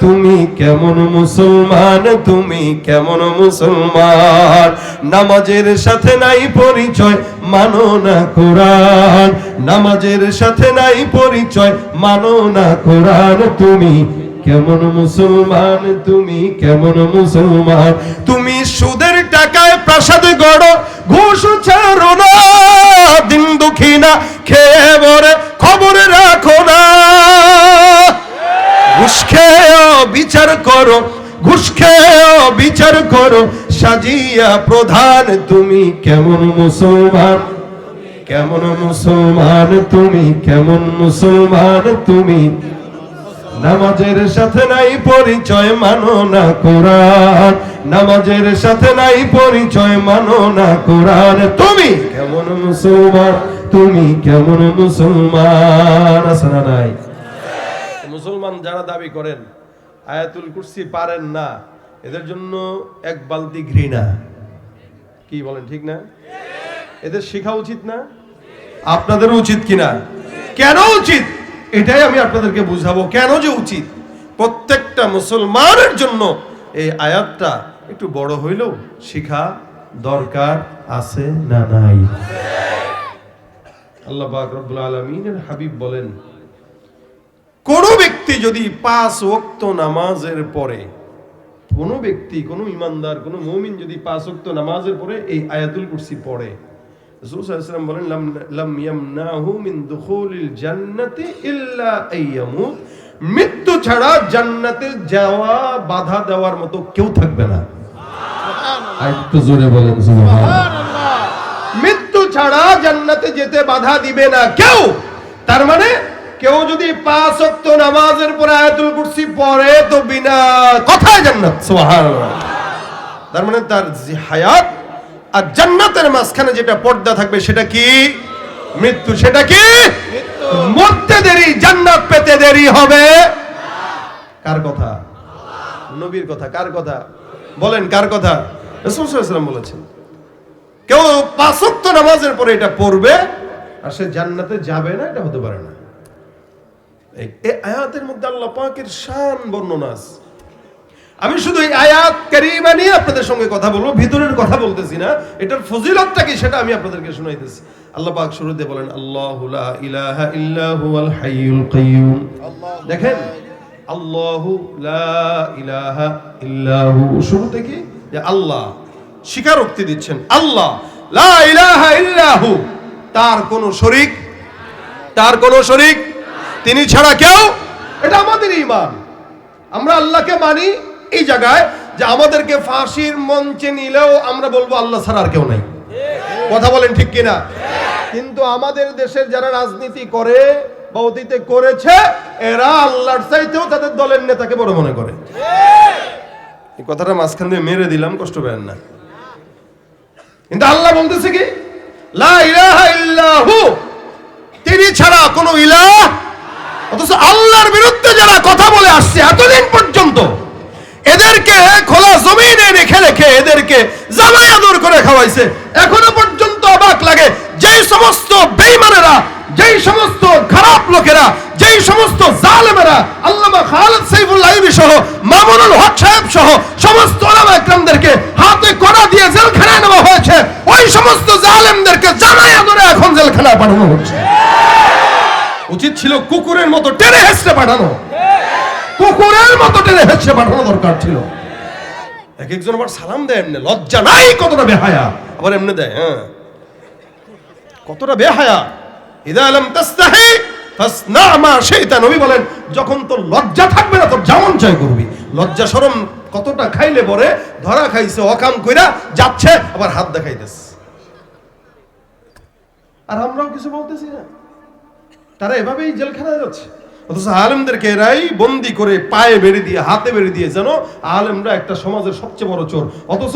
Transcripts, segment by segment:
তুমি কেমন মুসলমান? তুমি কেমন মুসলমান? নামাজের সাথে নাই পরিচয়, মানো না কোরআন। নামাজের সাথে নাই পরিচয়, মানো না কোরআন। তুমি কেমন মুসলমান? তুমি কেমন মুসলমান? তুমি সুদের টাকায় প্রাসাদ গড়, ঘুষ ছাড়ো না দিন দুঃখী না খেয়ে বরে খবর রাখো না। ঘুষ বিচার করো ঘুষ বিচার করো, সাজিয়া প্রধান তুমি কেমন মুসলমান? কেমন মুসলমান তুমি? কেমন মুসলমান তুমি? নামাজের সাথে নাই পরিচয়, মানো না কোরআন। নামাজের সাথে নাই পরিচয়, মানো না কোরআন। তুমি কেমন মুসলমান? তুমি কেমন মুসলমান? আছে না নাই? মুসলমান যারা দাবি করেন, আয়াতুল কুরসি পারেন না, এদের জন্য এক বালতি ঘৃণা। কি বলেন, ঠিক না? এদের শেখা উচিত না? আপনাদের উচিত কিনা? কেন উচিত? এটাই আমি আপনাদেরকে বুঝাবো, কেন যে উচিত? প্রত্যেকটা মুসলমানের জন্য এই আয়াতটা একটু বড় হইলেও শিখা দরকার আছে না নাই? আল্লাহ পাক আলামিনের হাবিব বলেন কোন ব্যক্তি যদি পাঁচ ওয়াক্ত নামাজের পরে কোন ব্যক্তি কোন ইমানদার কোন মুমিন যদি পাঁচ ওয়াক্ত নামাজের পরে এই আয়াতুল কুরসি পড়ে বলেন লাম ইয়ামনাহু মিন দুখুলিল জান্নাতি ইল্লা মৃত্যু ছাড়া জান্নাতে যাওয়া বাধা দেওয়ার মতো কেউ থাকবে না। একটু জোরে বলেন মৃত্যু ছাড়া জান্নাতে যেতে বাধা দিবে না কেউ। তার মানে কেউ যদি পাঁচ ওয়াক্ত নামাজের পরে আয়াতুল কুরসি পড়ে তো বিনা কথায় জান্নাত। সুবহানাল্লাহ। তার মানে তার হায়াত আর জান্নাতের মাঝখানে যেটা পর্দা থাকবে সেটা কি? মৃত্যু। সেটা কি? মরতে দেরি জান্নাত পেতে দেরি হবে। কার কথা? নবীর কথা। কার কথা? বলেন কার কথা? রাসূল সাল্লাল্লাহু আলাইহি ওয়াসাল্লাম বলেছেন কেউ পাঁচ ওয়াক্ত নামাজের পরে এটা পড়বে আর সে জান্নাতে যাবে না এটা হতে পারে না। এই আয়াতের মধ্যে আল্লাহ পাকের শান বর্ণনা আছে। আমি শুধু এই আয়াত কারিমা নিয়ে আপনাদের সঙ্গে কথা বলব, ভিতরের কথা বলতেছি না। এটার ফজিলতটা কি সেটা আমি আপনাদেরকে শুনাইতেছি। আল্লাহ পাক শুরুতে বলেন, আল্লাহু লা ইলাহা ইল্লা হুয়াল হাইয়ুল কাইয়ুম। দেখেন, আল্লাহু লা ইলাহা ইল্লা হু। শুরুতে যে আল্লাহ, স্বীকারোক্তি দিচ্ছেন, আল্লাহ লা ইলাহা ইল্লা হু। তার কোনো শরীক, তার কোনো শরীক তিনি ছাড়া কেউ এটা আমাদের ইমান। আমরা আল্লাহকে মানি এই জায়গায় যে আমাদেরকে ফাঁসির মঞ্চে নিলেও আমরা বলব আল্লাহ ছাড়া আর কেউ নাই। কথা বলেন ঠিক কিনা? কিন্তু আমাদের দেশের যারা রাজনীতি করে বা অতীতে করেছে, এরা আল্লাহর চাইতেও তাদের দলের নেতাকে বড় মনে করে। এই কথাটা মাঝখান দিয়ে মেরে দিলাম, কষ্ট পেন না। কিন্তু আল্লাহ বলতেছে কি? লা ইলাহা ইল্লাহু, তিনি ছাড়া কোনো ইলাহ অথচ আল্লাহর বিরুদ্ধে যারা কথা বলে আসছে এতদিন পর্যন্ত, এদেরকে খোলা জমিনে রেখে রেখে এদেরকে জামাই আদর করে খাওয়াইছে। এখনও পর্যন্ত অবাক লাগে, যেই সমস্ত বেইমানেরা যেই সমস্ত খারাপ লোকেরা, যেই সমস্ত জালেমেরা, আল্লামা খালেদ আইবি সহ, মামুনুল হক সাহেব সহ, সমস্ত ওলামা একরামদেরকে হাতে কড়া দিয়ে জেলখানায় নেওয়া হয়েছে। ওই সমস্ত জালেমদেরকে জামাই আদরে এখন জেলখানায় পাঠানো হচ্ছে। উচিত ছিল কুকুরের মতো টেনে হেসড়ে পাঠানো। কুকুরের মতো টেনে হেসড়ে পাঠানো দরকার ছিল। এক একজন আবার সালাম দেয় এমনি, লজ্জা নাই, কতটা বেহায়া। আবার এমনি দেয় হ্যাঁ কতটা বেহায়া। ইদা আলম তাস্তাহি, ফাসনা মা শাইতা। নবী বলেন, যখন তোর লজ্জা থাকবে না, তোর যেমন চাই করবি। লজ্জা শরম কতটা খাইলে পরে, ধরা খাইছে, অকাম কইরা যাচ্ছে, আবার হাত দেখাইতেছে। আর আমরাও কিছু বলতেছি না। তারা এভাবেই জেলখানায় যাচ্ছে। অথচ আলেমদেরকে এরাই বন্দি করে পায়ে বেড়ে দিয়ে, হাতে বেড়ে দিয়ে যেন আলেমরা একটা সমাজের সবচেয়ে বড় চোর। অথচ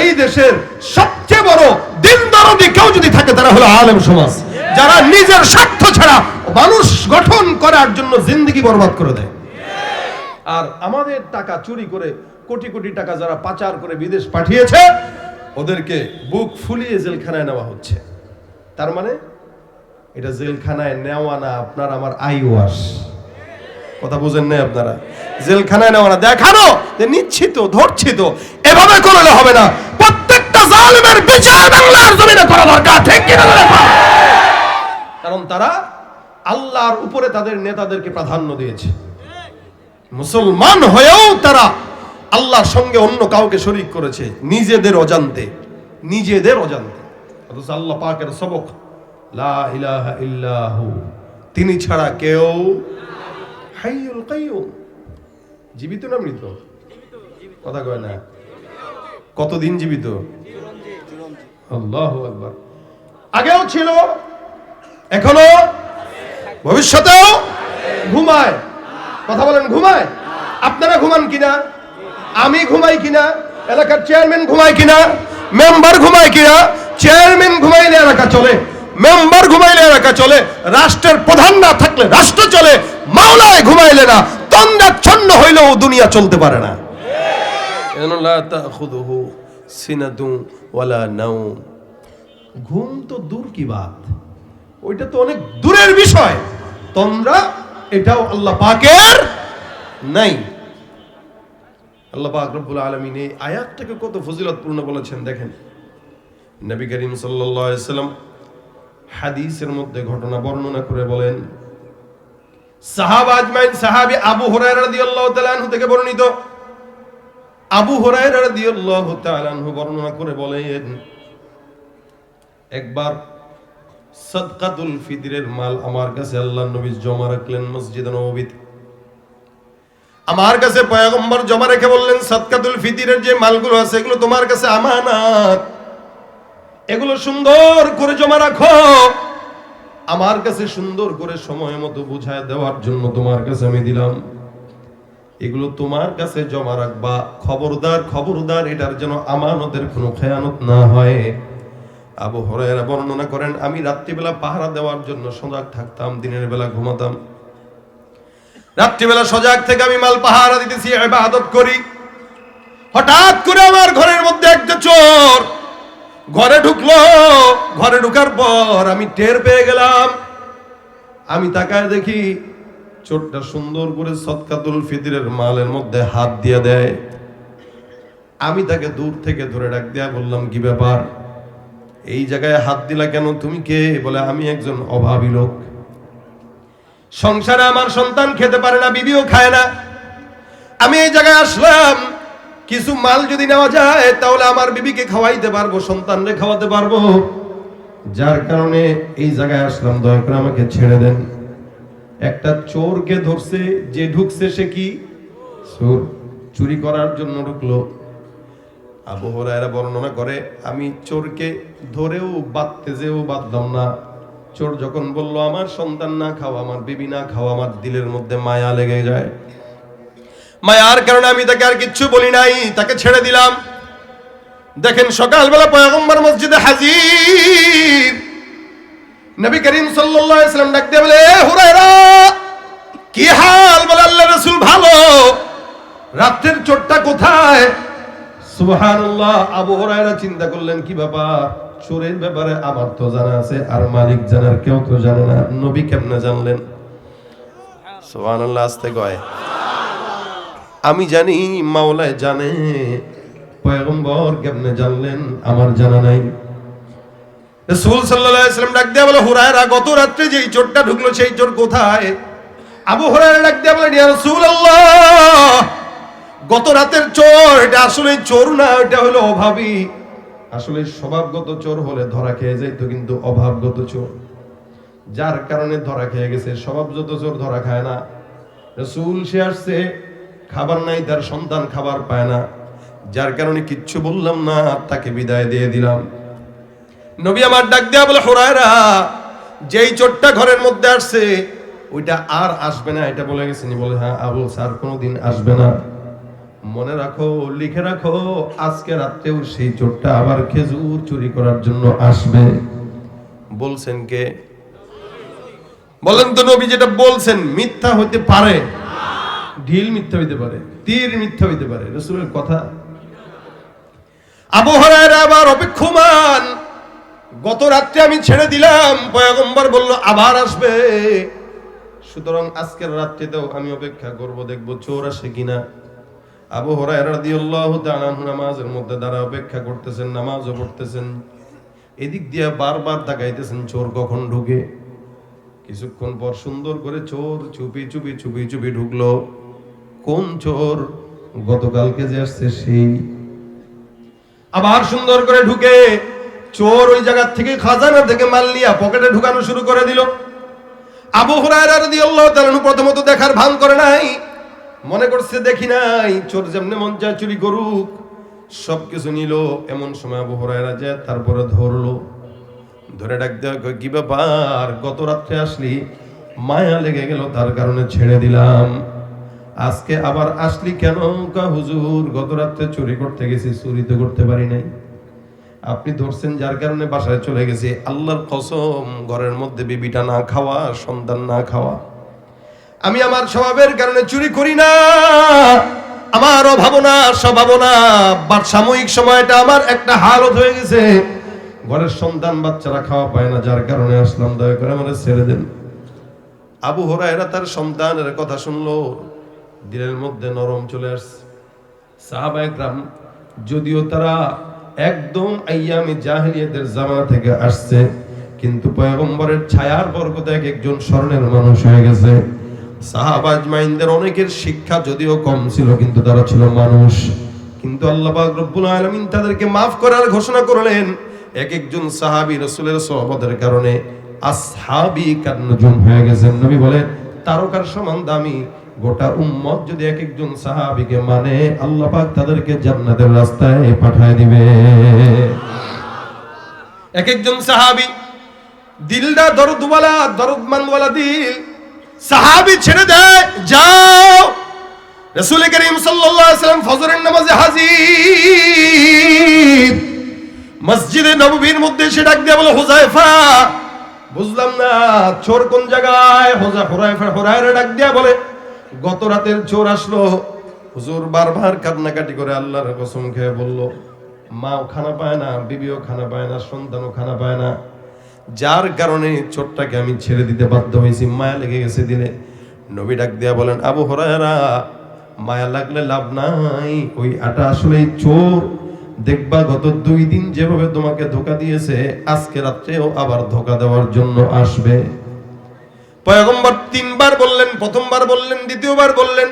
এই দেশের সবচেয়ে বড় দিন দরদি কেউ যদি থাকে, তারা হলো আলেম সমাজ। যারা নিজের স্বার্থ ছাড়া মানুষ গঠন করার জন্য জিন্দগি বরবাদ করে দেয়। আর আমাদের টাকা চুরি করে, কোটি কোটি টাকা যারা পাচার করে বিদেশ পাঠিয়েছে, ওদেরকে বুক ফুলিয়ে জেলখানায় নেওয়া হচ্ছে। তার মানে এটা জেলখানায় নেওয়া না, আপনার আমার আই ওয়াশ। কথা বুঝেন নাই আপনারা? জেলখানায় নেওয়া না, দেখানো যে নিচ্ছি তো এভাবে করলে হবে না। প্রত্যেকটা জালিমের বিচার বাংলার জমিনে করা দরকার, ঠিক কিনা? কারণ তারা আল্লাহর উপরে তাদের নেতাদেরকে প্রাধান্য দিয়েছে। মুসলমান হয়েও তারা আল্লাহর সঙ্গে অন্য কাউকে শরিক করেছে, নিজেদের অজান্তে নিজেদের অজান্তে। অথচ আল্লাহ পাকের সবক লা তিনি ছাড়া কেউ জীবিত না মৃত? কথা কয় না। কতদিন জীবিত? আল্লাহু আকবার। আগেও ছিল, এখনও ভবিষ্যতেও ঘুমায়। কথা বলেন, ঘুমায়? আপনারা ঘুমান কিনা? আমি ঘুমাই কিনা? এলাকার চেয়ারম্যান ঘুমায় কিনা? মেম্বার ঘুমায় কিনা? চেয়ারম্যান ঘুমাইলে এলাকা চলে। মেম্বার ঘুমাইলে এলাকা চলে, রাষ্ট্রের প্রধান না থাকলে রাষ্ট্র চলে, মাওলায় ঘুমাইলে না তন্দাচ্ছন্ন হইলেও দুনিয়া চলতে পারে না। ঘুম তো দূর কি বাত? ওইটা তো অনেক দূরের বিষয়। তোমরা এটাও আল্লাহ পাকের নাই। আল্লাহ পাক রব্বুল আলামিন এই আয়াতটাকে কত ফজিলতপূর্ণ বলেছেন, দেখেন। নবী করিম সাল্লাম হাদিসের মধ্যে ঘটনা বর্ণনা করে বলেন, সাহাবা আজমাইন, সাহাবী আবু হুরায়রা রাদিয়াল্লাহু তাআলা আনহু থেকে বর্ণিত। আবু হুরায়রা রাদিয়াল্লাহু তাআলা বর্ণনা করে বলেন, একবার সদকাতুল ফিতরের মাল আমার কাছে আল্লাহ নবী জমা রাখলেন মসজিদ নববীতে। আমার কাছে পয়গম্বর জমা রেখে বললেন, সদকাতুল ফিতরের যে মালগুলো আছে, এগুলো তোমার কাছে আমানত। এগুলো সুন্দর করে জমা রাখো। আমার কাছে সুন্দর করে সময় মতো বুঝায় দেওয়ার জন্য তোমার কাছে আমি দিলাম। এগুলো তোমার কাছে জমা রাখবা। খবরদার খবরদার, এটার যেন আমানতের কোনো খেয়ানত না হয়। আবু হরাইরা বর্ণনা করেন, আমি রাত্রিবেলা পাহারা দেওয়ার জন্য সজাগ থাকতাম, দিনের বেলা ঘুমাতাম। রাত্রিবেলা সজাগ থেকে আমি মাল পাহারা দিতেছি, ইবাদত করি। হঠাৎ করে আমার ঘরের মধ্যে একটা চোর ঘরে ঢুকলো, ঘরে ঢুকার পর আমি টের পেয়ে গেলাম। আমি তাকায় দেখি চোরটা সুন্দর করে সৎকাতুল ফিতরের মালের মধ্যে হাত দিয়ে দেয়। আমি তাকে দূর থেকে ধরে ডাক দেয়া বললাম, কি ব্যাপার? এই জায়গায় হাত দিলা কেন? তুমি কে? বলে, আমি একজন অভাবী লোক। সংসারে আমার সন্তান খেতে পারে না, বিবিও খায় না। আমি এই জায়গায় আসলাম কিছু মাল যদি নেওয়া যায়, তাহলে আমার বিবিকে খাওয়াইতে পারব, সন্তানরে খাওয়াতে পারব। যার কারণে এই জায়গায় আসলাম, দয়া করে আমাকে ছেড়ে দেন। একটা চোরকে ধরছে, যে ঢুকছে সে কি? চোর। চুরি করার জন্য ঢুকলো। আবু হরায়রা বর্ণনা করে, আমি চোরকে ধরেও বাঁধতে যেও বাঁধলাম না। চোর যখন বলল, আমার সন্তান না খাওয়া আমার বিবি না খাওয়া আমার দিলের মধ্যে মায়া লেগে যায়। মায়ার কারণে আমি তাকে আর কিচ্ছু বলি নাই, তাকে ছেড়ে দিলাম। দেখেন সকালবেলা পয়গম্বর মসজিদে হাজির। নবী করিম সাল্লাম ডাক দিয়ে বলে কি হাল? বলে আল্লাহ রাসূল ভালো। রাত্রের চোরটা কোথায়? সুবহানাল্লাহ, আবু হুরায়রা চিন্তা করলেন, কি ব্যাপার? চোরের ব্যাপারে আমার তো জানা আছে, আর মালিক জানার কেউ তো জানে না। নবী কেমনে জানলেন? সুবহানাল্লাহ, আস্তে কয়। আমি জানি মাওলায় জানে, পয়গম্বর কেমনে জানলেন, আমার জানা নাই। রাসূল সাল্লাম ডাক দেয়া বলে, হুরায়রা, গত রাত্রে যেই চোরটা ঢুকলো, সেই চোর কোথায়? আবু হুরায়রা ডাক দেয়া বলে, ইয়া রাসূলুল্লাহ, গত রাতের চোর, এটা আসলে চোর না, এটা হলো অভাবী। আসলে স্বভাবগত চোর হলে ধরা খেয়ে যাইতো, কিন্তু অভাবগত চোর। যার কারণে ধরা খেয়ে গেছে, স্বভাবগত চোর ধরা খায় না। রসুল সে আসছে খাবার নাই, তার সন্তান খাবার পায় না। যার কারণে কিচ্ছু বললাম না তাকে বিদায় দিয়ে দিলাম। নবী আমার ডাক দেয়া বলে, হোরায়রা, যেই চোরটা ঘরের মধ্যে আসছে, ওইটা আর আসবে না। এটা বলে গেছেনি, বলে হ্যাঁ আবু স্যার কোনোদিন আসবে না। মনে রাখো, লিখে রাখো, আজকে রাত্রেও সেই চোরটা আবার খেজুর চুরি করার জন্য আসবে। বলছেন কে? বলেন তো নবী, যেটা বলছেন, মিথ্যা হইতে পারে। ঢিল মিথ্যা হইতে পারে, তীর মিথ্যা হইতে পারে, রসুলের কথা। আবহাওয়ার আবার অপেক্ষমান। গত রাত্রে আমি ছেড়ে দিলাম, পয়গম্বর বলল, আবার আসবে। সুতরাং আজকের রাত্রিতেও আমি অপেক্ষা করব, দেখব চোর আসে কিনা। আবু হরায়রা রাদিয়াল্লাহু তাআলা নামাজের মধ্যে দ্বারা অপেক্ষা করতেছেন, নামাজও পড়তেছেন। এদিক দিয়ে বারবার তাকাইতেছেন, চোর কখন ঢুকে? কিছুক্ষণ পর সুন্দর করে চোর চুপি চুপি চুপি চুপি ঢুকলো। কোন চোর গতকালকে যে আসছে সেই। আবার সুন্দর করে ঢুকে চোর ওই জায়গা থেকে খাজানা থেকে মাল নিয়ে পকেটে ঢুকানো শুরু করে দিল। আবু হুরায়রা রাদিয়াল্লাহু তাআলা প্রথমত দেখার ভান করে নাই, মনে করছে দেখি নাই, চোর যেমনে মন চায় চুরি করুক, সবকিছু নিল। এমন সময় আবু হুরায়রা যায় তারপরে ধরলো, ধরে ডাক দেওয়া কি ব্যাপার? গত রাত্রে আসলি, মায়া লেগে গেল, তার কারণে ছেড়ে দিলাম। আজকে আবার আসলি কেন কা হুজুর? গত রাত্রে চুরি করতে গেছি চুরি তো করতে পারি নাই। আপনি ধরছেন যার কারণে বাসায় চলে গেছি। আল্লাহর কসম, ঘরের মধ্যে বিবিটা না খাওয়া, সন্তান না খাওয়া। আমি আমার স্বভাবের কারণে চুরি করি না। আমার অভাবনা, স্বভাবনা বা সাময়িক সময়টা আমার একটা হালত হয়ে গেছে। ঘরের সন্তান বাচ্চারা খাওয়া পায় না, যার কারণে আসলাম। দয়া করে আমার ছেড়ে দেন। আবু হরায়রা তার সন্তানের কথা শুনলো। দিলের মধ্যে নরম চলে আসছে। সাহাবা একরাম যদিও তারা একদম আইয়ামি জাহিলিয়াতের জামানা থেকে আসছে, কিন্তু পয়গম্বরের ছায়ার বরকতে এক একজন স্মরণের মানুষ হয়ে গেছে। সাহাবাজ মাইনদের অনেকের শিক্ষা যদিও কম ছিল, কিন্তু তারা ছিল মানুষ। কিন্তু আল্লাহ রব্বুল আলামিন তাদেরকে মাফ করার ঘোষণা করলেন, এক একজন সাহাবী রাসূলের সহবতের কারণে আসহাবি কান্নজুম হয়ে গেছেন। নবী বলে তারকার সমান দামি গোটা উম্মত যদি এক একজন সাহাবিকে মানে আল্লাহ পাক তাদেরকে জান্নাতের রাস্তায় পাঠায় দিবে। এক একজন সাহাবী দিলটা দরদওয়ালা, দরদমানওয়ালা দিল, সাহাবি ছেড়ে দেয়, যাও। রাসূল করিম সাল্লাল্লাহু আলাইহি ওয়াসাল্লাম ফজরের নামাজে হাজির। মসজিদে নববীর মধ্যে এসে ডাক দিয়ে বলে হুজাইফা বুঝলাম না, চোর কোন জায়গায়? হোজা হুরাইফা হুরায়রা ডাক দিয়া বলে গত রাতের চোর আসলো। হুজুর বারবার কান্নাকাটি করে আল্লাহর কসম খেয়ে বলল, মাও খানা পায় না, বিবিও খানা পায় না, সন্তানও খানা পায় না। যার কারণে চোরটাকে আমি ছেড়ে দিতে বাধ্য হয়েছি। মায়া লেগে গেছে দিলে। নবী ডাক দিয়া বলেন, আবু হরায়রা, মায়া লাগলে লাভ নাই। ওই আটা আসলে চোর। দেখবা গত দুই দিন যেভাবে তোমাকে ধোকা দিয়েছে, আজকে রাত্রেও আবার ধোকা দেওয়ার জন্য আসবে। পয়গম্বর তিনবার বললেন, প্রথমবার বললেন, দ্বিতীয়বার বললেন।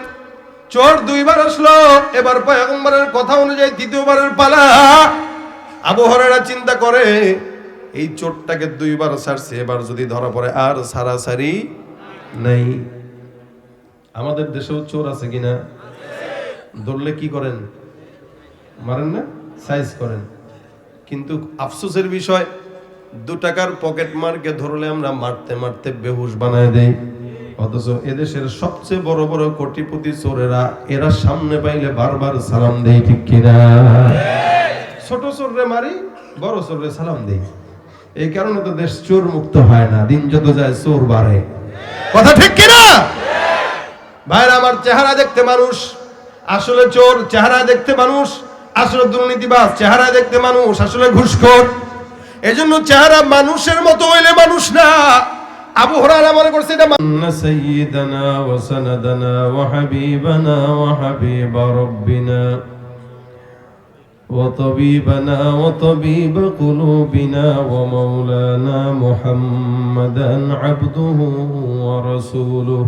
চোর দুইবার আসলো। এবার পয়গম্বরের কথা অনুযায়ী দ্বিতীয়বারের পালা। আবহাওয়ারা চিন্তা করে, এই চোরটাকে দুইবার সারছে এবার যদি ধরা পড়ে, আর সারাসারি নেই। আমাদের দেশেও চোর আছে কিনা? ধরলে কি করেন? মারেন না? সাইজ করেন। কিন্তু আফসোসের বিষয় দু টাকার পকেট মারকে ধরলে আমরা মারতে মারতে বেহুশ বানায় দেই। অথচ এদেশের সবচেয়ে বড় বড় কোটিপতি চোরেরা, এরা সামনে পাইলে বারবার সালাম দেই, ঠিক কিনা ছোট চোররে মারি, বড় চোররে সালাম দেই। এই কারণে তো দেশ চোর মুক্ত হয় না, দিন যত যায় চোর বাড়ে। কথা ঠিক কিনা ভাইরা, আমার চেহারা দেখতে মানুষ, আসলে চোর চেহারা দেখতে মানুষ, আসলে দুর্নীতিবাজ চেহারা দেখতে মানুষ, আসলে ঘুষখোর। এজন্য চেহারা মানুষের মতো হইলে মানুষ না আবু হরারা মনে করছে এটা সাইয়্যিদানা ওয়া সানাদানা ওয়া হাবিবানা ওয়া হাবিবা রাব্বিনা وطبيبنا وطبيب قلوبنا ومولانا محمدا عبده ورسوله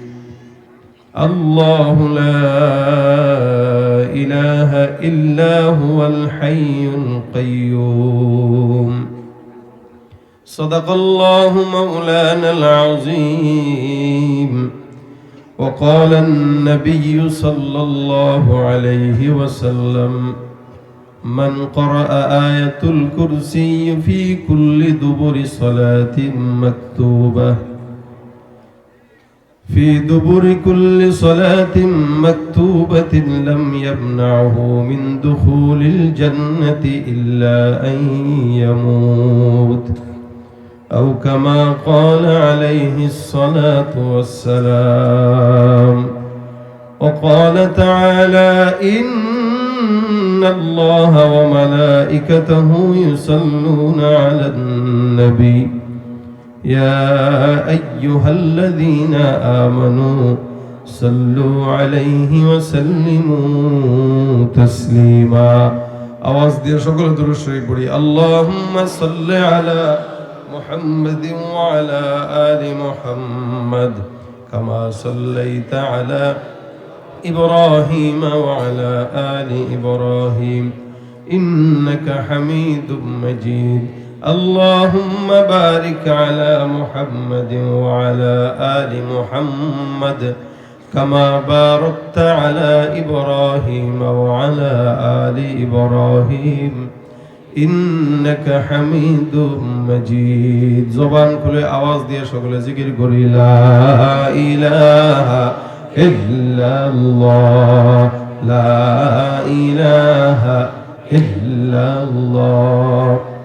الله لا إلا هو الحي القيوم. صدق الله مولانا العظيم. وقال النبي صلى الله عليه وسلم من قرأ آية الكرسي في كل دبر صلاة مكتوبة في دبر كل صلاة مكتوبة لم يمنعه من دخول الجنة إلا أن يموت. أو كما قال عليه الصلاة والسلام وقال تعالى إن الله وملائكته يصلون على النبي. يا أيها الذين آمنوا صلوا عليه وسلموا تسليما আওয়াজ দিয়ে সকল দরুদ শরীফ পড়ি আল্লাহুম্মা সাল্লি আলা محمد وعلى آل محمد كما صليت على إبراهيم وعلى آل إبراهيم إنك حميد مجيد اللهم بارك على محمد وعلى آل محمد كما باركت على إبراهيم وعلى آل إبراهيم إنك حميد مجيد زبان كل آواز دي شغل ذكر قولي لا إله إلا الله لا إله إلا الله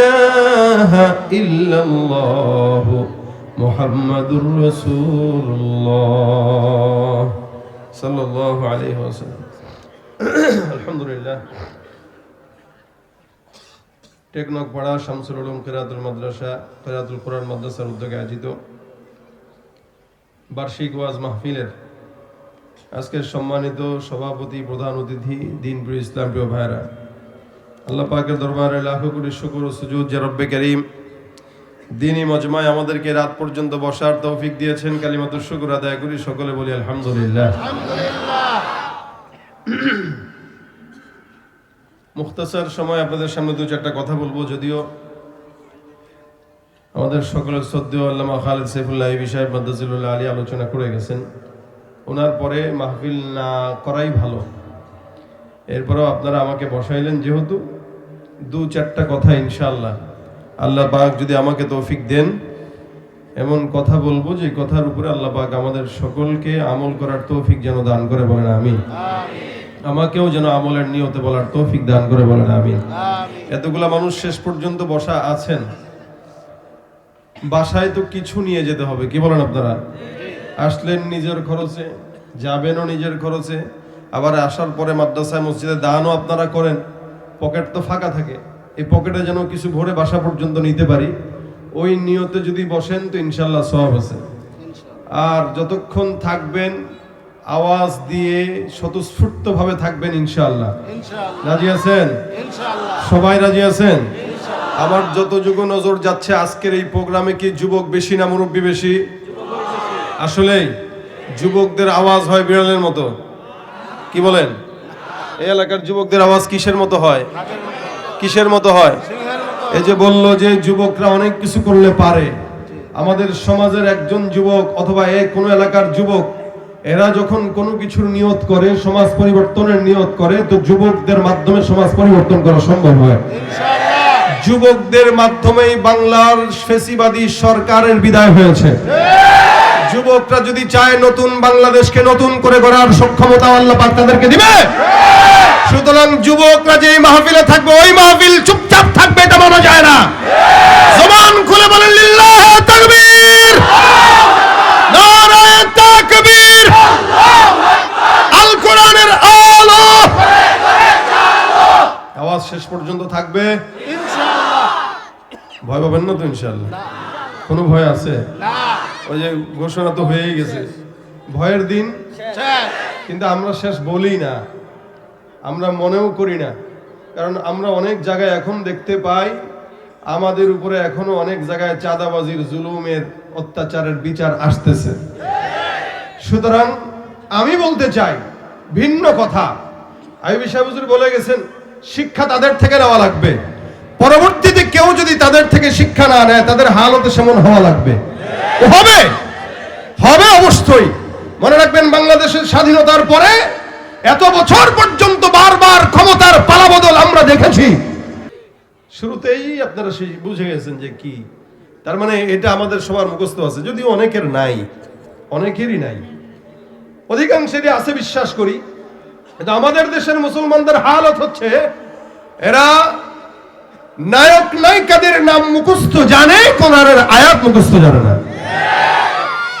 ইলাহা ইল্লাল্লাহ মুহাম্মাদুর রাসূলুল্লাহ সাল্লাল্লাহু আলাইহি ওয়াসাল্লাম। আলহামদুলিল্লাহ। টেকনক পড়া শামসুল উলুম কিরাতুল মাদ্রাসা, কিরাতুল কুরআন মাদ্রাসার উদ্যোগে আয়োজিত বার্ষিক ওয়াজ মাহফিলের আজকের সম্মানিত সভাপতি প্রধান অতিথি দিনপুর ইসলাম প্রিয় ভাইরা আল্লাহ পাকের দরবারে লাখো কোটি শুকুর সুজুদ যে রব্বে করিম। দিনই মজমায় আমাদেরকে রাত পর্যন্ত বসার তৌফিক দিয়েছেন। কালিমাতুর শুকুর আদায় করি সকলে বলি আলহামদুলিল্লাহ। মুখতাসার সময় আপনাদের সামনে দু চারটা কথা বলব, যদিও আমাদের সকলের শ্রদ্ধেয় আল্লামা খালেদ সাইফুল্লাহ বিষয়ে মাদ্দাজিল্লাহ আলী আলোচনা করে গেছেন। ওনার পরে মাহফিল না করাই ভালো। এরপরেও আপনারা আমাকে বসাইলেন যেহেতু দু চারটা কথা ইনশাআল্লাহ। আল্লাহ পাক যদি আমাকে তৌফিক দেন এমন কথা বলব যে কথার উপরে আল্লাহ পাক আমাদের সকলকে আমল করার তৌফিক যেন দান করে বলেন আমি আমাকেও যেন আমলের নিয়তে বলার তৌফিক দান করে বলেন আমি এতগুলা মানুষ শেষ পর্যন্ত বসা আছেন। বাসায় তো কিছু নিয়ে যেতে হবে কি বলেন আপনারা? আসলেন নিজের খরচে যাবেনও নিজের খরচে আবার আসার পরে মাদ্রাসায় মসজিদে দানও আপনারা করেন। পকেট তো ফাঁকা থাকে এই পকেটে যেন কিছু ভরে বাসা পর্যন্ত নিতে পারি ওই নিয়তে যদি বসেন তো ইনশাল্লাহ সব আছে। আর যতক্ষণ থাকবেন আওয়াজ দিয়ে স্বতঃস্ফূর্ত ভাবে থাকবেন ইনশাল্লাহ। রাজি আছেন? সবাই রাজি আছেন? আমার যত যুগ নজর যাচ্ছে আজকের এই প্রোগ্রামে কি যুবক বেশি না মুরব্বী বেশি। আসলেই যুবকদের আওয়াজ হয় বিড়ালের মতো। কি বলেন? এই এলাকার যুবকদের আওয়াজ কিসের মতো হয়? কিসের মতো হয়? এই যে বলল যে যুবকরা অনেক কিছু করলে পারে। আমাদের সমাজের একজন যুবক অথবা এ কোনো এলাকার যুবক, এরা যখন কোনো কিছুর নিয়ত করে, সমাজ পরিবর্তনের নিয়ত করে, তো যুবকদের মাধ্যমে সমাজ পরিবর্তন করা সম্ভব হয়। যুবকদের মাধ্যমেই বাংলার ফেসিবাদী সরকারের বিদায় হয়েছে। যুবকরা যদি চায় নতুন বাংলাদেশকে নতুন করে গড়ার সক্ষমতা আল্লাহ পাক তাদেরকে দিবে। সুতরাং যুবকরা যে মাহফিলে থাকবে, ওই মাহফিল চুপচাপ থাকবে, এটা মানা যায় না। জবান খুলে বলেন, লিল্লাহ তাকবীর। নারায়ে তাকবীর। আল কোরআনের আলো। আওয়াজ শেষ পর্যন্ত থাকবে? তো ইনশাল্লাহ কোনো ভয় আছে? ওই যে ঘোষণা তো হয়েই গেছে। ভয়ের দিন, কিন্তু আমরা শেষ বলি না। আমরা মনেও করি না। কারণ আমরা অনেক জায়গায় এখন দেখতে পাই, আমাদের উপরে এখনও অনেক জায়গায় চাঁদাবাজির, জুলুমের অত্যাচারের বিচার আসতেছে। সুতরাং আমি বলতে চাই, ভিন্ন কথা। আইবি সাহেব হুজুর বলে গেছেন, শিক্ষা তাদের থেকে নেওয়া লাগবে। পরবর্তীতে কেউ যদি তাদের থেকে শিক্ষা না নেয়, তাদের হালত সেমন হওয়া লাগবে। হবে। হবে অবশ্যই। মনে রাখবেন বাংলাদেশের স্বাধীনতার পরে এত বছর পর্যন্ত বারবার ক্ষমতার পালাবদল আমরা দেখেছি। শুরুতেই আপনারা সেই বুঝে গেছেন যে কি। তার মানে এটা আমাদের সবার মুখস্থ আছে। যদিও অনেকের নাই। অনেকেরই নাই। অধিকাংশেরই আছে বিশ্বাস করি। কিন্তু আমাদের দেশের মুসলমানদের হালত হচ্ছে, এরা নায়ক নায়িকাদের নাম মুখস্থ জানে, কোরআনের আয়াত মুখস্থ জানে না।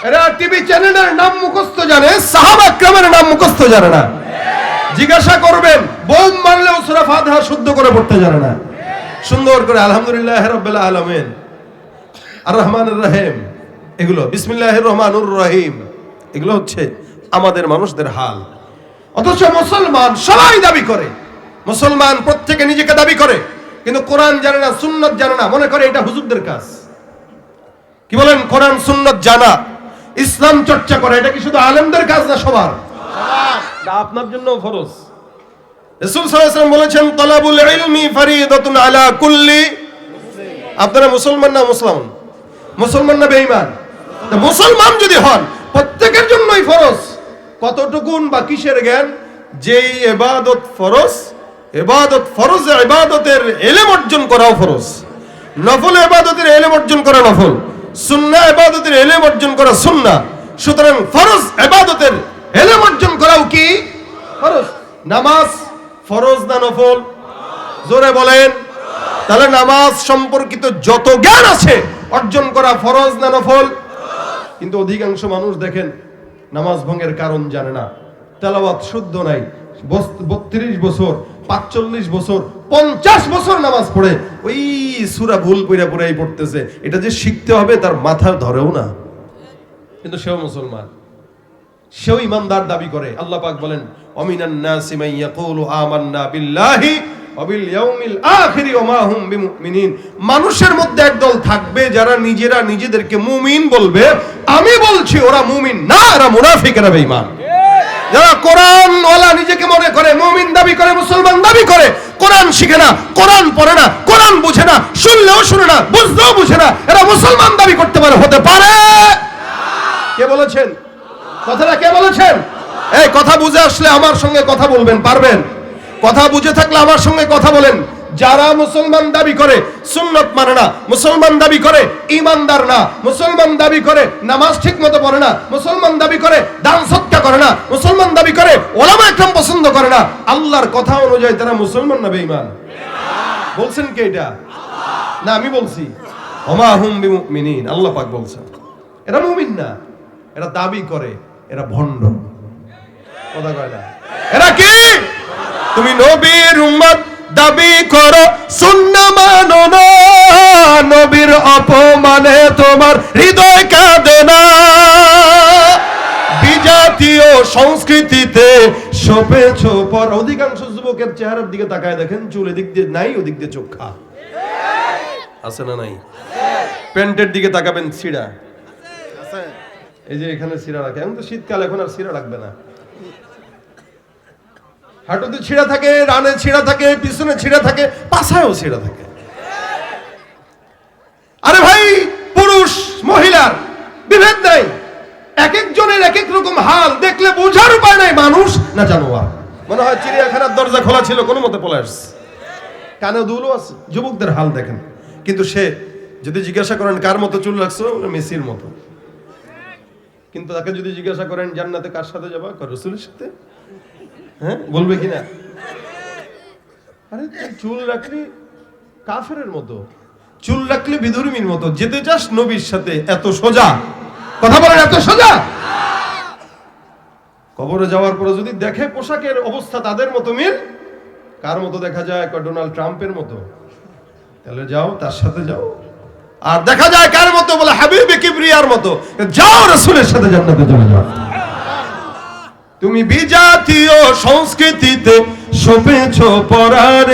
এরা টিভি চ্যানেলের নাম মুখস্থ জানে, সাহাবা ক্রমের নাম মুখস্থ জানে না। জিজ্ঞাসা করবেন, বোম মারলেও সুরা ফাতিহা শুদ্ধ করে পড়তে জানে না। সুন্দর করে, আলহামদুলিল্লাহ রাব্বিল আলামিন। আর রহমানুর রহিম। এগুলো, বিসমিল্লাহির রহমানুর রহিম। এগুলো হচ্ছে আমাদের মানুষদের হাল। অথচ মুসলমান সবাই দাবি করে। মুসলমান প্রত্যেকে নিজেকে দাবি করে। কিন্তু কোরআন জানে না, সুন্নত জানে না। মনে করে এটা হুজুরদের কাজ। কি বলেন, কোরআন, সুন্নত জানা। ইসলাম চর্চা করা এটা কি শুধু আলেমদের কাজ না সবার? আপনার জন্য ফরজ। রাসূল সাল্লাল্লাহু আলাইহি বলেছেন তলাবুল ইলমি ফরিদাতুন আলা কুল্লি। আপনারা মুসলমান না মুসলমান মুসলমান না বেঈমান? মুসলমান যদি হন প্রত্যেকের জন্যই ফরজ। কতটুকুন বা কিসের জ্ঞান? যেই এবাদত ফরজ এবাদত ফরজ এবাদতের এলেম অর্জন করাও ফরজ। নফল এবাদতের এলেম অর্জন করা নফল। সুন্নাহ এবাদতের এলেম অর্জন করা সুন্নাহ সুতরাং ফরজ এবাদতের এলেম অর্জন করাও কি? ফরজ। নামাজ ফরজ না নফল? জোরে বলেন। তাহলে নামাজ সম্পর্কিত যত জ্ঞান আছে অর্জন করা ফরজ না নফল? কিন্তু অধিকাংশ মানুষ দেখেন, নামাজ ভঙ্গের কারণ জানে না। তেলাওয়াত শুদ্ধ নাই। বত্রিশ বছর পাঁচচল্লিশ বছর, পঞ্চাশ বছর নামাজ পড়ে। ওই সুরা ভুল পইরা পড়াই পড়তেছে। এটা যে শিখতে হবে তার মাথার ধরেও না। কিন্তু সেও মুসলমান। সেও ইমানদার দাবি করে। আল্লাহ পাক বলেন, অমিনান নাসি মান ইয়াকুলু আমান্না বিল্লাহি ওয়া বিল ইয়াউমিল আখিরি ওয়া মা হুম বিমুমিনিন। মানুষের মধ্যে একদল থাকবে যারা নিজেরা নিজেদেরকে মুমিন বলবে। আমি বলছি, ওরা মুমিন না, এরা মুনাফিক, এরা বেঈমান। যারা কোরআন ওলা নিজেকে মনে করে, মমিন দাবি করে, মুসলমান দাবি করে, কোরআন শিখে না, কোরআন পড়ে না, কোরআন বুঝে না, শুনলেও শুনে না বুঝলেও বুঝে না, এরা মুসলমান দাবি করতে পারে, হতে পারে। কে বলেছেন? কথাটা কে বলেছেন? এই কথা বুঝে আসলে আমার সঙ্গে কথা বলবেন, পারবেন? কথা বুঝে থাকলে আমার সঙ্গে কথা বলেন। যারা মুসলমান দাবি করে, সুন্নত মানে না। মুসলমান দাবি করে ইমানদার না। মুসলমান দাবি করে, নামাজ ঠিক মতো পড়ে না। মুসলমান দাবি করে, দান সৎকা করে না। মুসলমান দাবি করে, ওলামা একদম পছন্দ করে না। আল্লাহর কথা অনুযায়ী তারা মুসলমান না বেঈমান? বলছেন কে এটা? না, আমি বলছি। ওমা হুম বিমুমিনিন, আল্লাহ পাক বলছেন। এরা মুমিন না। এরা দাবি করে, এরা ভণ্ড। কথা কয় না। এরা কি? তুমি নবীর উম্মত। দাবি করো শূন্য মানো না। নবীর অপমানে তোমার হৃদয় কাঁদে না। বিজাতীয় সংস্কৃতিতে সপেছ পর অধিকাংশ যুবকের চেহারার দিকে তাকায় দেখেন, চুল এদিক দিয়ে নাই, ওদিক দিয়ে চোখা আছে না নাই? প্যান্টের দিকে তাকাবেন, ছিড়া। এই যে এখানে সিরা রাখে। এখন তো শীতকাল, এখন আর সিরা রাখবে না। হাঁটুতে ছিঁড়া থাকে, রানে ছিঁড়া থাকে, পিছনে ছিঁড়া থাকে পাছায়ও ছিঁড়া থাকে। আরে ভাই, পুরুষ, মহিলার বিভেদ নাই। এক একজনের এক এক রকম হাল, দেখলে বোঝার উপায় নাই মানুষ না জানোয়ার। মনে হয় চিড়িয়াখানার দরজা খোলা ছিল, কোনো মতে পলে আসছে কানে দুলো আছে, যুবকদের হাল দেখেন। কিন্তু সে যদি জিজ্ঞাসা করেন, কার মতো চুল বলে, মেসির মতো। কিন্তু তাকে যদি জিজ্ঞাসা করেন, জান্নাতে কার সাথে যাবা? রসুলের সাথে। হ্যাঁ? বলবে কি না আরে চুল রাখলি কাফেরের মতো। চুল রাখলে বিধর্মীর মতো। যেতে চাস নবীর সাথে? এত সোজা? কথা বলেন, এত সোজা? কবরে যাওয়ার পরে যদি দেখে পোশাকের অবস্থা তাদের মতো মিল, কার মতো দেখা যায়? ডোনাল্ড ট্রাম্পের মতো। তাহলে যাও, তার সাথে যাও। আর দেখা যায় কার মতো? বলে হাবিবে কিবরিয়ার মতো। যাও, রসুলের সাথে জান্নাতে চলে যাও। তুমি বিজাতীয় সংস্কৃতিতে সপেছ পরার।